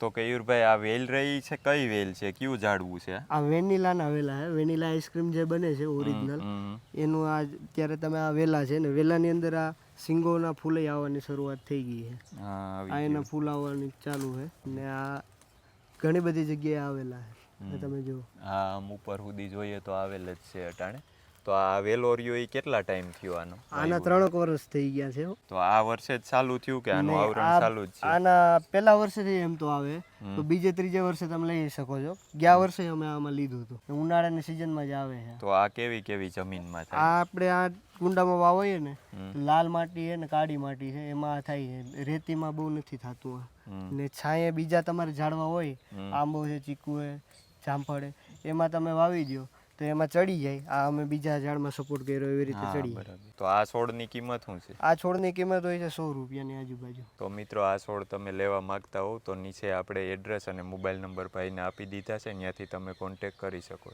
તો કેયુરભાઈ આ વેલ રહી છે? કઈ વેલ છે? કયું ઝાડવું છે? આ વેનીલાના વેલા છે વેનીલા આઈસ્ક્રીમ જે બને છે ઓરિજિનલ. એનું આ અત્યારે તમે આ વેલા છે ને વેલાની અંદર આ સિંગોના ફૂલે આવવાની શરૂઆત થઈ ગઈ છે. આ એના ફૂલ આવવાની ચાલુ છે ને આ ઘણી બધી જગ્યાએ આવેલા છે. તમે જો હા આમ ઉપર સુધી જોઈએ તો આવેલ જ છે અટાણે. તો આ વેલોરિયો એ કેટલા ટાઈમ થયો આનો? આના ત્રણક વર્ષ થઈ ગયા છે તો આ વર્ષે જ ચાલુ થયું કે આનું આવરણ ચાલુ જ છે? આના પહેલા જ એમ તો આવે. તો બીજે ત્રીજે વર્ષે તમે લઈ શકો છો. ગયા વર્ષે અમે આમાં લીધું હતું. ઉનાળાની સિઝનમાં જ આવે છે. તો આ કેવી કેવી જમીનમાં આ થાય આપણે આ કુંડામાં વાવીએ ને લાલ માટી છે ને કાળી માટી છે એમાં થાય છે. રેતીમાં બહુ નથી થતું ને છાંયે બીજા તમારે ઝાડવા હોય આંબો છે ચીકુ છે જામફળ એમાં તમે વાવી દો તો એમાં ચડી જાય. આ અમે બીજા ઝાડમાં સપોર્ટ કર્યો એવી રીતે ચડી બરાબર. તો આ છોડની કિંમત શું છે? આ છોડની કિંમત હોય છે સો રૂપિયાની આજુબાજુ. તો મિત્રો આ છોડ તમે લેવા માંગતા હોવ તો નીચે આપણે એડ્રેસ અને મોબાઈલ નંબર ભાઈને આપી દીધા છે. ત્યાંથી તમે કોન્ટેક કરી શકો